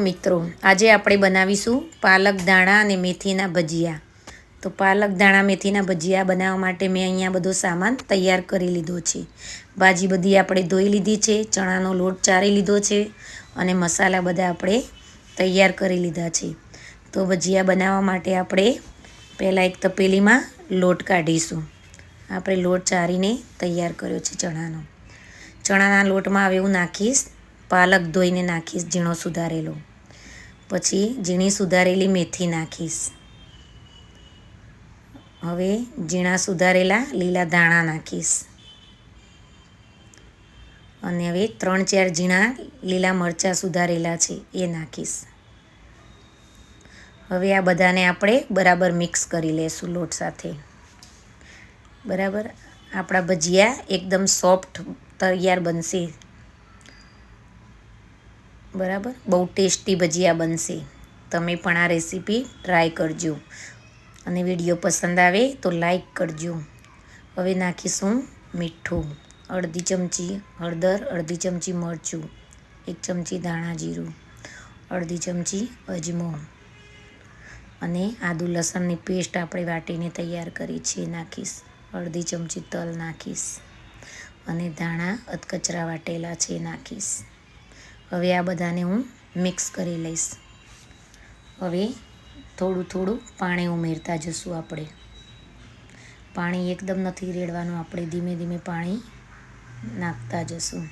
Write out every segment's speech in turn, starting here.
મિત્રો, આજે આપણે બનાવીશું પાલક દાણા અને મેથીના ભજીયા. તો પાલક દાણા મેથીના ભજીયા બનાવવા માટે મેં અહીંયા બધો સામાન તૈયાર કરી લીધો છે. ભાજી બધી આપણે ધોઈ લીધી છે, ચણાનો લોટ ચારી લીધો છે અને મસાલા બધા આપણે તૈયાર કરી લીધા છે. તો ભજીયા બનાવવા માટે આપણે પહેલાં એક તપેલીમાં લોટ કાઢીશું. આપણે લોટ ચારીને તૈયાર કર્યો છે ચણાનો. ચણાના લોટમાં હવે હું નાખીશ, પાલક ધોઈને નાખીશ, ઝીણો સુધારેલો. પછી ઝીણી સુધારેલી મેથી નાખીશ. હવે ઝીણા સુધારેલા લીલા ધાણા નાખીશ. અને હવે ત્રણ ચાર ઝીણા લીલા મરચાં સુધારેલા છે એ નાખીશ. હવે આ બધાને આપણે બરાબર મિક્સ કરી લઈશું લોટ સાથે. બરાબર? આપણા ભજીયા એકદમ સોફ્ટ તૈયાર બનશે. બરાબર? બહુ ટેસ્ટી ભજીયા બનશે. તમે પણ આ રેસીપી ટ્રાય કરજો. અને વીડિયો પસંદ આવે તો લાઈક કરજો. હવે નાખીશું મીઠું. અડધી ચમચી હળદર, અડધી ચમચી મરચું, એક ચમચી ધાણા જીરું, અડધી ચમચી અજમો અને આદુ લસણની પેસ્ટ આપણે વાટીને તૈયાર કરી છે નાખીશ. અડધી ચમચી તલ નાખીશ. અને ધાણા અધકચરા વાટેલા છે નાખીશ. હવે આ બધાને હું મિક્સ કરી લઈશ. હવે થોડું થોડું પાણી ઉમેરતા જશું આપણે. પાણી એકદમ નથી રેડવાનું, આપણે ધીમે ધીમે પાણી નાખતા જશું.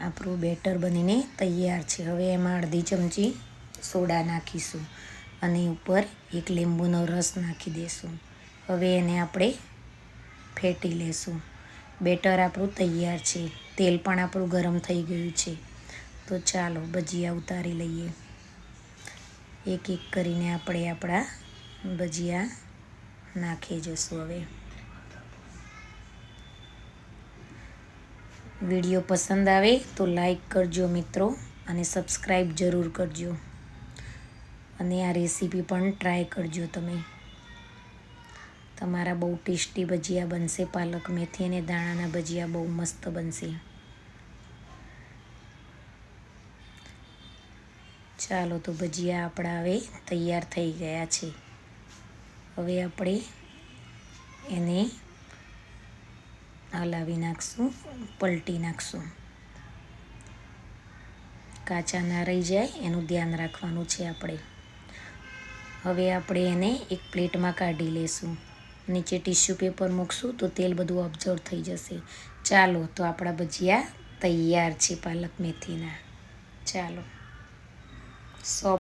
આપણું બેટર બનીને તૈયાર છે. હવે એમાં અડધી ચમચી સોડા નાખીશું અને ઉપર એક લીંબુનો રસ નાખી દઈશું હવે એને આપણે ફેટી લેશું. બેટર આપણું તૈયાર છે. તેલ પણ આપણું ગરમ થઈ ગયું છે. તો ચાલો ભજીયા ઉતારી લઈએ. એક એક કરીને આપણે આપણા ભજીયા નાખી જશું હવે. વીડિયો પસંદ આવે તો લાઈક કરજો મિત્રો અને સબસ્ક્રાઈબ જરૂર કરજો. અને આ રેસીપી પણ ટ્રાય કરજો તમે. તમારા બહુ ટેસ્ટી ભજીયા બનશે, પાલક, મેથી અને દાણાના ભજીયા બહુ મસ્ત બનશે. ચાલો તો ભજીયા આપણા હવે તૈયાર થઈ ગયા છે. હવે આપણે એને હલાવી નાખશું, પલટી નાખશું. કાચા ના રહી જાય એનું ધ્યાન રાખવાનું છે આપણે. હવે આપણે એને એક પ્લેટમાં કાઢી લેશું. નીચે ટીશ્યુ પેપર મૂકશું તો તેલ બધું ઓબ્ઝર્વ થઈ જશે. ચાલો તો આપણા ભજીયા તૈયાર છે પાલક મેથીના. ચાલો. సో